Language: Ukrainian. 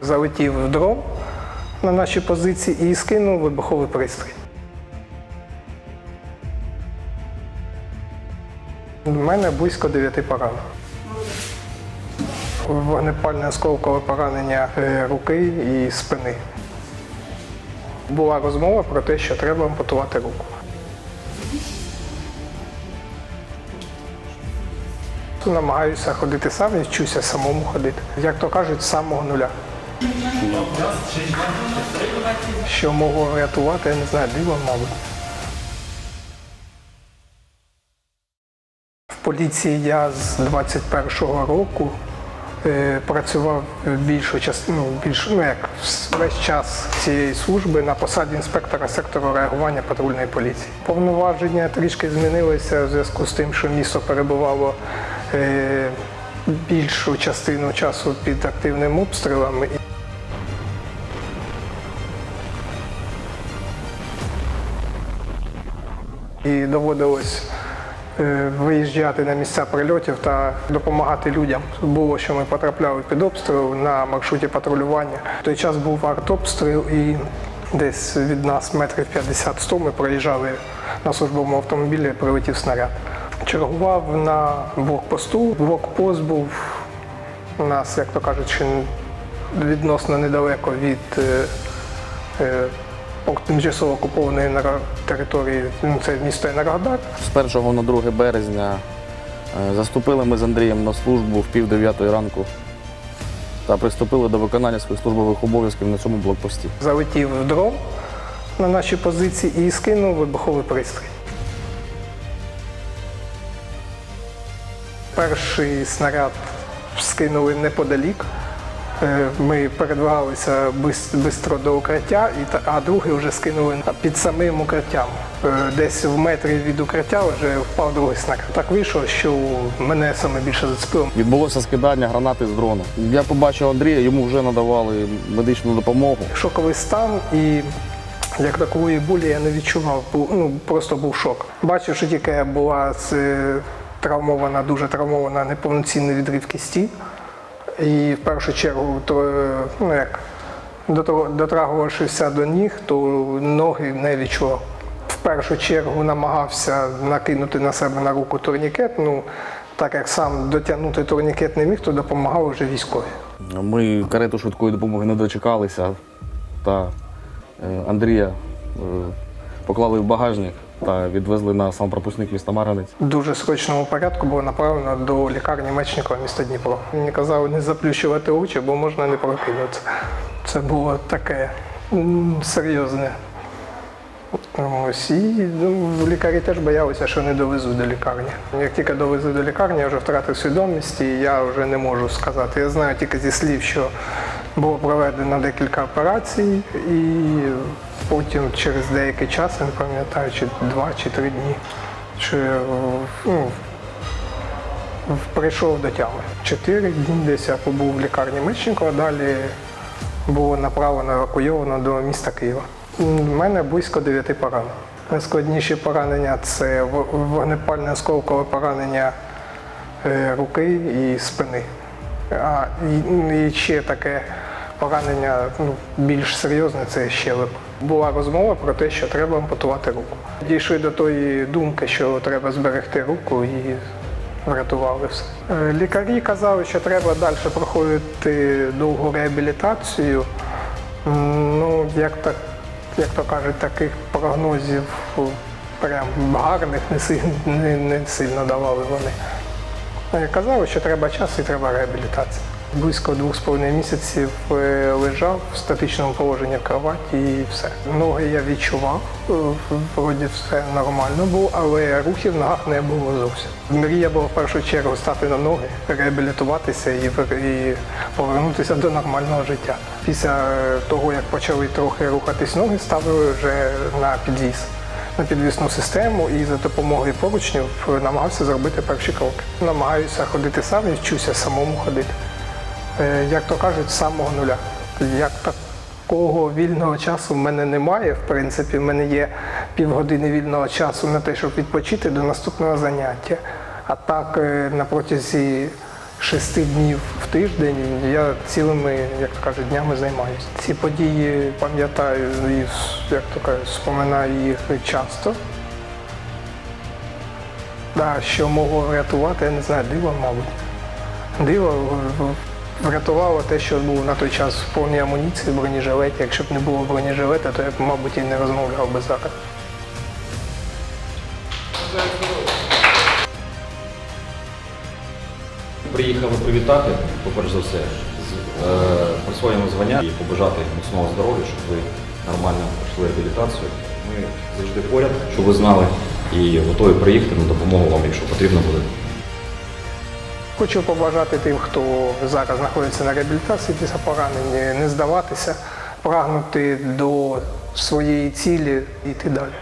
Залетів в дрон на наші позиції і скинув вибуховий пристрій. У мене близько 9 поранень. Вогнепальне осколкове поранення е, руки і спини. Була розмова про те, що треба ампутувати руку. Намагаюся ходити сам і вчуся самому ходити. Як то кажуть, з самого нуля. Що можу врятувати, я не знаю, диво, мабуть. В поліції я з 21-го року е, працював більшу частину, більш, ну як весь час цієї служби на посаді інспектора сектору реагування патрульної поліції. Повноваження трішки змінилися в зв'язку з тим, що місто перебувало е, більшу частину часу під активним обстрілом. І доводилось е, виїжджати на місця прильотів та допомагати людям. Було, що ми потрапляли під обстріл на маршруті патрулювання. В той час був артобстріл і десь від нас метрів 50-100 ми проїжджали на службовому автомобілі, прилетів снаряд. Чергував на блокпосту. Блокпост був у нас, як то кажуть, ще відносно недалеко від е, е, тимчасово окупованої території, ну, це місто Енергодар. З 1 на 2 березня е, заступили ми з Андрієм на службу в пів дев'ятої ранку та приступили до виконання своїх службових обов'язків на цьому блокпості. Залетів дрон на наші позиції і скинув вибуховий пристрій. Перший снаряд скинули неподалік. Е, Ми передвигалися швидко до укриття, а другий вже скинули під самим укриттям. Е, Десь в метрі від укриття вже впав другий снаряд. Так вийшло, що мене саме більше зацепило. Відбулося скидання гранати з дрону. Я побачив Андрія, йому вже надавали медичну допомогу. шоковий стан і як такової болі я не відчував. Ну, просто був шок. Бачив, що тільки була е, травмована, дуже травмована неповноцінний відрив кісті. І в першу чергу, то, е, ну як дотрагувавшися до ніг, то ноги не відчував. В першу чергу намагався накинути на себе на руку турнікет. Ну, так як сам дотягнути турнікет не міг, то допомагав вже військові. Ми карету швидкої допомоги не дочекалися та е, Андрія е, поклали в багажник та відвезли на самопропускник міста Марганець. Дуже срочному порядку було направлено до лікарні Мечникова міста Дніпро. Мені казали не заплющувати очі, бо можна не прокинутися. Це було таке серйозне. Ось, і ну, лікарі теж боялися, що не довезуть до лікарні. Як тільки довезли до лікарні, я вже втратив свідомість і я вже не можу сказати. Я знаю тільки зі слів, що було проведено декілька операцій, і потім через деякий час, я не пам'ятаю, чи два чи три дні, я, ну, прийшов до тями. Чотири дні десь я побув в лікарні Мищенко, а далі було направлено евакуйовано до міста Києва. У мене близько дев'яти поранень. Найскладніші поранення це вогнепальне осколкове поранення е, руки і спини. А, і, і ще таке поранення ну, більш серйозне це щелеп. Була розмова про те, що треба ампутувати руку. Дійшли до тої думки, що треба зберегти руку і врятували все. Е, Лікарі казали, що треба далі проходити довгу реабілітацію. Ну, як так, як то кажуть, таких прогнозів прям гарних не, не сильно давали вони. Е, Казали, що треба час і треба реабілітація. Близько двох з половиною місяців е, лежав в статичному положенні в кроваті і все. Ноги я відчував, е, вроді все нормально було, але рухів в ногах не було зовсім. Мрія була в першу чергу стати на ноги, реабілітуватися і, вер- і повернутися до нормального життя. Після е, того, як почали трохи рухатись ноги, ставили вже на підвіз на підвісну систему і за допомогою поручнів намагався зробити перші кроки. Намагаюся ходити сам і вчуся самому ходити. Е, Як то кажуть, з самого нуля. Як такого вільного часу в мене немає. В принципі, в мене є півгодини вільного часу на те, щоб відпочити до наступного заняття. А так е, на протязі шести днів в тиждень я цілими, як то кажуть, днями займаюся. Ці події пам'ятаю і як то кажуть, споминаю їх часто. Да, що могло врятувати, я не знаю, диво, мабуть. Диво врятувало те, що був на той час в повній амуніції, бронежилеті. Якщо б не було бронежилета, то я б, мабуть, і не розмовляв би зараз. Приїхали привітати, по-перше за все, з е, присвоєнням звання і побажати міцного здоров'я, щоб ви нормально пройшли реабілітацію. Ми завжди поряд, щоб ви знали, і готові приїхати на допомогу вам, якщо потрібно буде. Хочу побажати тим, хто зараз знаходиться на реабілітації після поранення, не здаватися, прагнути до своєї цілі і йти далі.